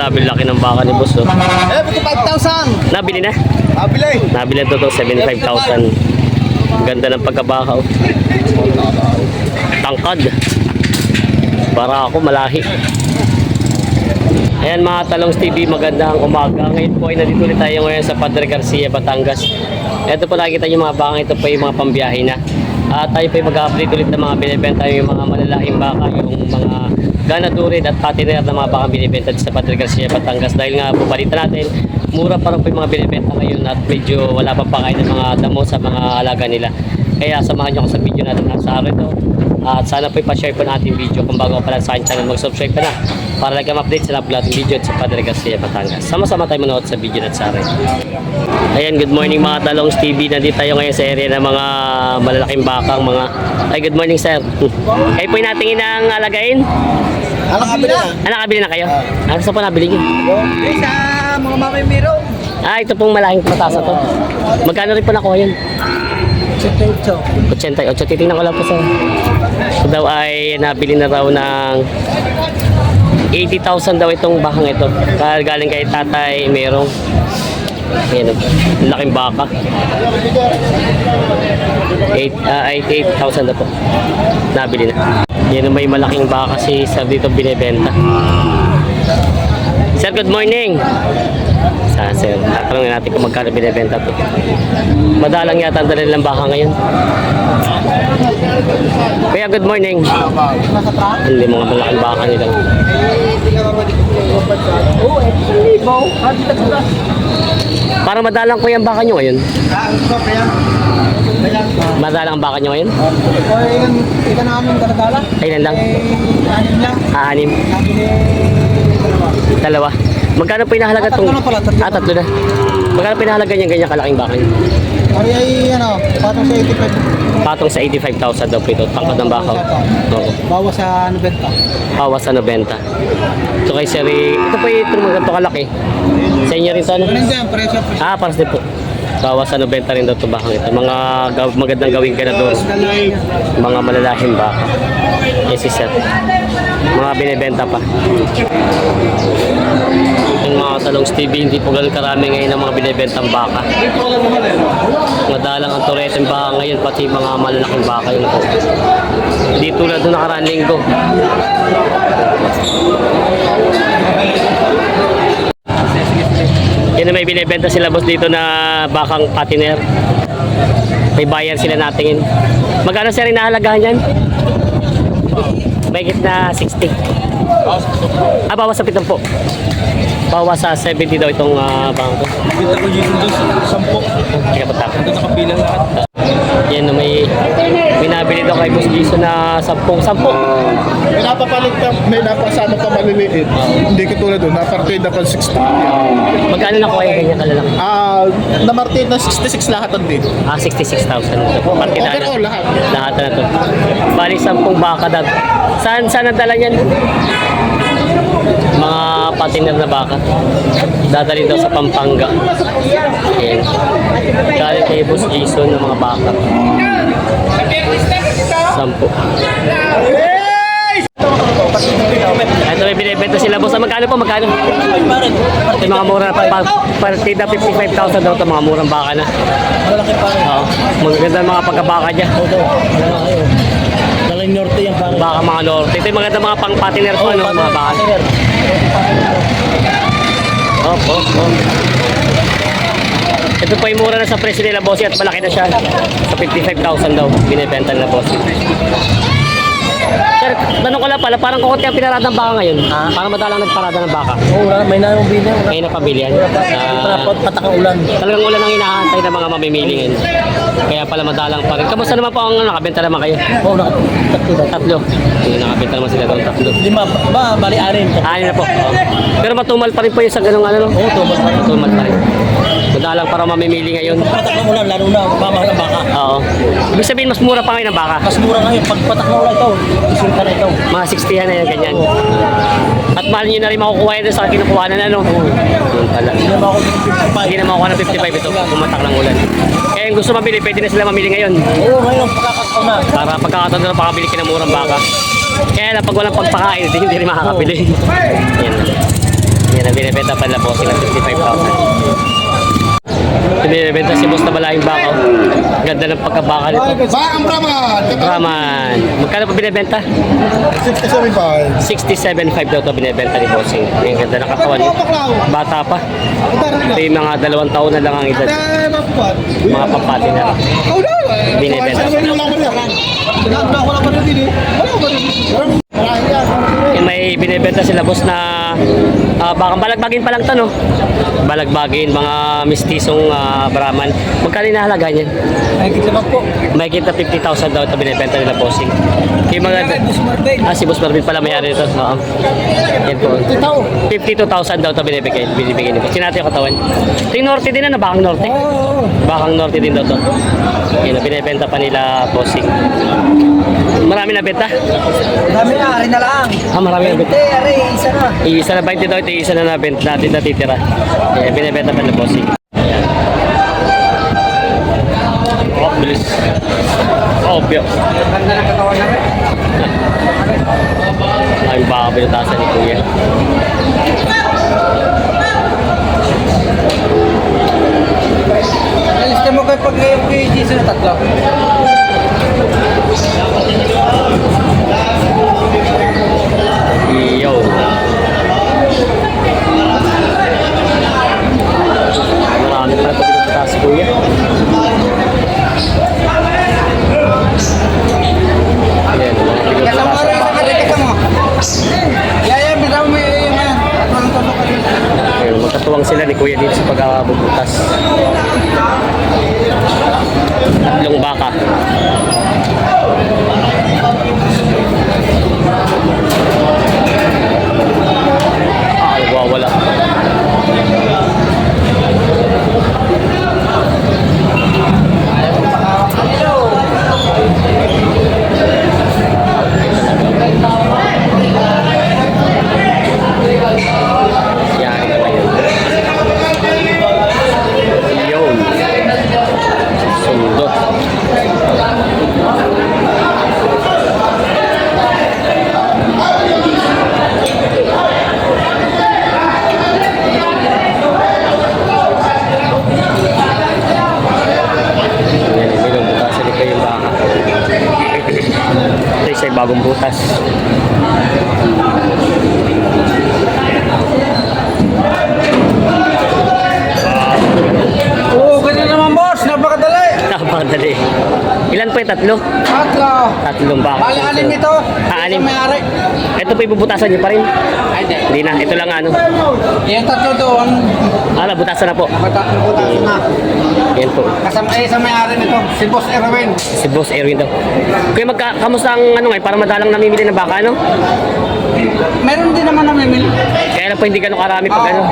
Grabe laki ng baka ni boss. Oh. Eh, 55,000! Nabili na? Nabili na to to 75,000. Ganda ng pagkabaka. Oh. Tangkad. Para ako malahi. Ayan mga Talongs TV, magandang umaga. Ngayon po ay nandito ulit tayo ngayon sa Padre Garcia, Batangas. Ito po nakikita niyo mga baka, ito po yung mga pambiyahe na. At tayo po ay mag-update ulit ng mga binibenta yung mga malalaking baka, yung mga ganadurin at patiner na mga baka binibenta sa Padre Garcia, Batangas. Dahil nga po balita natin, mura pa rin po yung mga binibenta ngayon at medyo wala pa pakain ng mga damo sa mga alaga nila. Kaya samahan niyo ako sa video natin sa araw ito. At sana po ipashare po natin video kung bago pa lang sa aking channel, mag-subscribe ka na para lagi update sa upload natin video sa Padre Garcia, Batangas. Sama-sama tayo manood sa video natin sa akin. Ayan, good morning mga Talongs TV. Nandito tayo ngayon sa area ng mga malalaking bakang mga... Ay, good morning sir. Kayo po yung natingin ng alagain? Ano ka na? Ah, nakabili na kayo? Ano sa po nabili niyo? Eh, sa mga mamay miro. Ah, ito pong malaking patasa to. Magkano rin po nakuha yun? 78. 88. Titingnan ko lang po sir. So daw ay nabili na raw ng 80,000 daw itong bakang ito. Kaya galing kay tatay merong Ayan, ang laking baka. 8, ah, 88,000 na po. Nabili na. Yan ang may malaking baka si sir dito binibenta. Sir, good morning. Sa sir, tatanungin natin kung magkano binibenta to. Madalang yata ang dala nilang baka ngayon. Kaya good morning. Hindi mga malaking baka nila. Parang madalang ko yung baka nyo ngayon. Ah, ito. Madalang ang baka nyo ngayon? O, yung ika namin daladala. Ayun lang. Eh, anim lang. Aanim. Sabi ni... Dalawa. Magkano po inahalaga Ah, tatlo tong... na pala, tatlo. Ah, tatlo na. Magkano po inahalaga niya ganyan kalaking baka nyo? Ari ay, ano, patong sa 85. Patong sa 85,000 daw po ito. Tangkad ng baka. Oo. Bawas sa 90. Bawas sa 90. Ito kay Sir, eh, ito po yung itong ganito kalaki. Sa inyo rin to ano? Dyan, presyo, presyo. Ah, paras din po. Bawas sa 90 rin daw ito ito. Mga gaw- magandang gawin ka na doon. Mga malalahing baka. Yes, sir. Mga binibenta pa. Yung mga talong TV, hindi po ganun karami ngayon ang mga binibentang baka. Madalang ang tureteng baka ngayon, pati mga malalaking baka yun po. Hindi tulad nung nakaraan linggo. Yan na may binibenta sila boss dito na bakang patiner. May buyer sila natingin. Magkano sir inahalagahan yan? Mahigit na 60. Ah, bawas sa 7 po. Bawas sa 70 daw itong uh, bangko. Kita ko dito doon sa sampo. Kaya pa tapos. Ito nakabilang lahat. Yan na may may nabili daw kay Boss Jason na 10 10. May napapalit ka, may napasama pa maliliit. Hindi ko tulad doon, napartida pa 60. Magkano na kuha yung ganyan kalalaki? Ah, namartid na 66 lahat ang din. Ah, 66,000. Partida Overall, lahat. Lahat na to. Bali, 10 baka daw. Saan, saan ang dala niyan? Mga patiner na baka. Dadali daw sa Pampanga. Ayan. Galing kay Boss Jason ng mga baka. Sampo. Ito may binibenta sila boss. Ah, Magkano po? Magkano? Yung mga mura pa. pa partida 55,000 daw ito. Mga murang baka na. Malaki pa rin. Oo. Maganda mga pagkabaka dyan. Dalang norte pangit. Baka mga norte. Ito yung maganda mga pang patiner po. ano, mga baka. Opo, opo. Ito po yung mura na sa presyo nila, at malaki na siya. Sa 55,000 daw, binibenta nila, bossy. Sir, tanong ko lang pala, parang kukunti ang pinarada ng baka ngayon. Parang madalang nagparada ng baka. Oo, wala, may naong bilang. Ngayon na pabili yan. Ah, patak ang ulan. talagang ulan ang inaantay ng mga mamimili ngayon. Kaya pala madalang pa rin. Kamusta naman po ang nakabenta naman kayo? Oo, nakatakto na. Tatlo. Hindi, nakabenta naman sila doon, tatlo. Lima, ba, bali arin. Ano na po. Oo. Pero matumal pa rin po yung sa ganung ano. no? Oo, tumas pa rin. Matumal pa rin. Madalang para mamimili ngayon. Patak ng ulan, lalo na, mamahal ang baka. Oo. Ibig sabihin, mas mura pa ngayon ang baka. Mas mura ngayon, pag patak ng ulan ito, isulta na ito. Mga 60 yan na yan, ganyan. At mahal nyo na rin makukuha yan sa kinukuha na ano. Yun pala. Hindi naman ako Hindi na makukuha ng 55 ito, pumatak ng ulan. Kaya yung gusto mabili, pwede na sila mamili ngayon. Oo, ngayon, pagkakataon na. Para pagkakataon na makabili ka ng murang baka. Kaya lang pag walang pagpakain, hindi, hindi rin makakabili. Yan. Yan, binibenta pa nila bossing ng 55,000. Binibenta si boss na malayong bakaw. Ganda ng pagkabaka nito. Ba, ang Brahman! Raman. Magkano pa binibenta? 67.5. 67.5 daw ito binibenta ni bossing. Ang ganda ng katawan. Bata pa. Ito yung mga dalawang taon na lang ang edad. Mga papati na. Binibenta. Yung may binibenta sila boss na uh, baka balagbagin pa lang to no. Balagbagin, mga mistisong ah, Brahman. Magkano yung nahalaga niyan? Ay, kita po? May kita 50,000 daw ito binibenta nila bossing. Yung mga... Ah, si Boss Marvin pala may-ari nito. Oo. Yan po. 52,000 daw ito binibigay, binibigay nito. Sinati yung katawan. Ito yung norte din na, bakang norte. Bakang norte din daw to. Yan, binibenta pa nila bossing. Marami na benta. Dami na, rin na lang. Ah, marami na benta. Ari, isa na. Isa na 20 daw, ito isa na nabenta natin natitira. Eh, binibenta pa nila bossing. Yan. Oh, bilis. Oh, pio. Ganda ng katawan na rin. Ay, baka pinutasan ni Kuya. Alis ka mo kayo pag kayo kay na tatlo. Marami pa ito pinutasan si Kuya. Ayan, mga Kasama ka pinutasan. rin sa katikas mo. Yaya, bitaw mo yung mga. Parang tulog ka rin. Ayun, magkatuwang sila ni Kuya dito sa pagkabubutas. Tatlong baka. Ah, nagwawala. Yan, ito yun. Yun. Sundo. Yan, bilong butasan ni kayo yung baka. Yung bagong butas. Oo, ganyan naman boss. Napakadali. Napakadali. Ilan po yung tatlo? Tatlo. Tatlong baka. Bali, anim ito. Ah, anim. Ito may-ari. Ito po ibubutasan niyo pa rin. Ay, di. Hindi na. Ito lang ano. Yung tatlo doon, Ah, nabutasan na po. nakataputan na. Yan po. Kasama ay sa may-ari nito, si Boss Erwin. Si Boss Erwin daw. Kuya, magka, kamusta ang ano ngayon? Para madalang namimili ng baka, ano? Meron din naman namimili. Kaya lang po hindi ganun karami pag ano.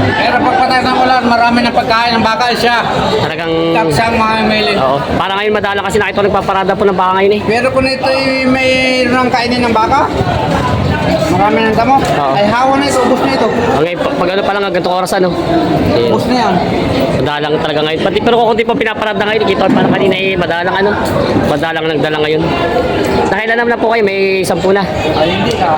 Pero pag patay ng ulan, marami ng pagkain ng bakal siya. Talagang... Tapsang mga mamimili. Oo. Para ngayon madalang kasi nakita ko nagpaparada po ng baka ngayon eh. Pero kung ito ay mayroon kainin ng baka, marami ng damo, Oo. ay hawa na ito, ubos na ito. Ngayon, pag, pag ano pa lang, ganitong oras ano. Ayan. Ubos na yan. Madalang talaga ngayon. Pati pero kung hindi pa pinaparada ngayon, kita ko parang kanina eh, madalang ano. Madalang nagdala ngayon. Nakailan naman na po kayo, may sampu na. Ay, hindi ka.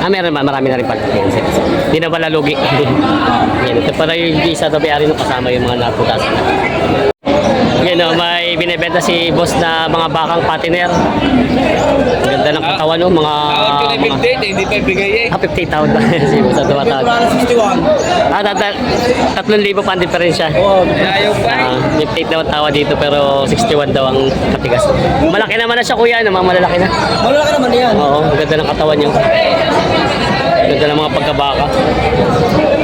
Ah, meron ma- marami na rin pala. Sige. Hindi na pala lugi. Yan, ito pala yung isa to ari no kasama yung mga naputasan. Yan o, may binibenta si boss na mga bakang patiner. Ganda ng katawan no, mga... mga hindi pa ibigay eh. ah, 50,000 ba si boss na tumatawag. 61. Ah, tata, 3,000 pa ang diferensya. Oo, ayaw pa Ah, 58 daw ang tawa dito pero 61 daw ang katigas. Malaki naman na siya kuya, naman malalaki na. Malaki naman yan. Oo, ganda ng katawan niyo. Ganda ng mga pagkabaka.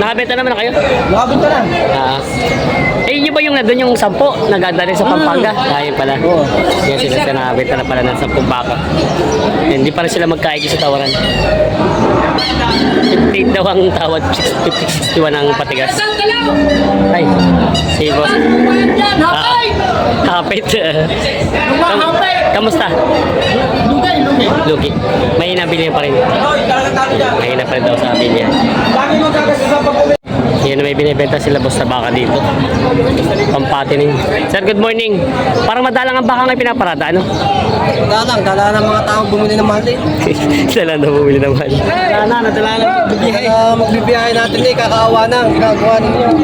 Nakabenta naman na kayo? Nakabot ka na. Ah. eh, yun ba yung nandun yung sampo? Naganda rin sa Pampanga? Ah, yun pala. Oo. Yan sila nakabenta na pala ng sampung baka. Hindi pa rin sila magkaigi sa tawaran. 58 daw ang tawad, 50, 61 ang patigas. Ay, si boss. Ah, hapit. Kam- Kamusta? Lugi. May nabili pa rin. May na pa rin daw sabi niya. Sa pag may binibenta sila boss na baka dito. Pampatining. Sir, good morning. Parang madalang ang baka ngayon pinaparada, ano? Dalang, dala ng mga tao bumili ng mali. Sila na bumili naman. Dala na, nadala na magbibiyahe. Uh, magbibiyahe natin eh, kakaawa na ginagawa ninyo.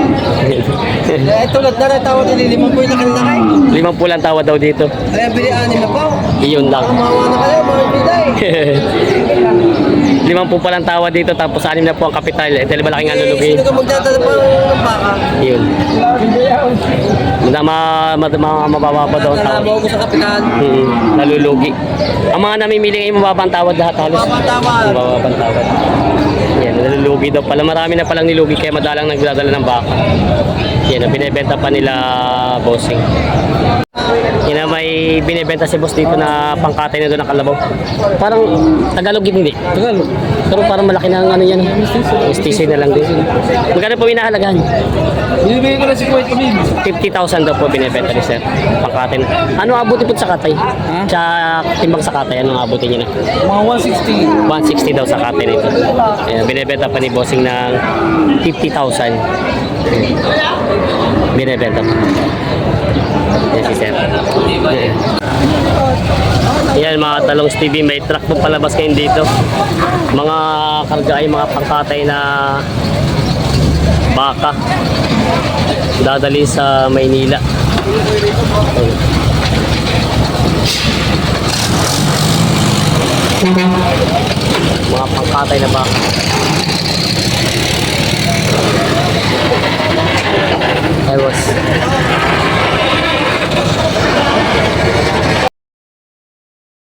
Eh, tulad na rin tawag nila, limang po yung laki-laki. Limang pulang tawa daw dito. Kaya bili anin na po. Iyon lang. Kamawa na kayo, mga bilay. Limang po palang tawa dito tapos anim na po ang kapital. Ito yung malaking Eh, alulugi. sino ka magdadala pa ng baka? Yun. Madama, madama, mababa pa daw ang tawad. mo ko sa kapitan. Hmm, nalulugi. Ang mga namimili ngayon mababa ang tawad lahat halos. Mababa ang tawad. Mababa ang tawad. Yan, nalulugi daw pala. Marami na palang nilugi kaya madalang nagdadala ng baka. Yan, ang binibenta pa nila bossing. Yan na may binibenta si boss dito na pangkatay na doon ng kalabaw. Parang Tagalog yun, hindi. Tagalog. Pero parang malaki na ang ano yan. Mestizo na lang din. Magkano po inahalagahan? Binibigay ko na si Kuwait Kamil. 50,000 daw po binibenta ni sir. Pangkatin. Ano abuti po sa katay? Sa timbang sa katay, anong abuti niya na? Mga 160. 160 daw sa katay nito. Ayan, binibenta pa ni Bossing ng 50,000. Binibenta pa. Yan si Sir. Yan. Mga talong TV, may truck po palabas ngayon dito. Mga karga ay mga pangkatay na baka dadali sa Maynila. Mga pangkatay na baka. I was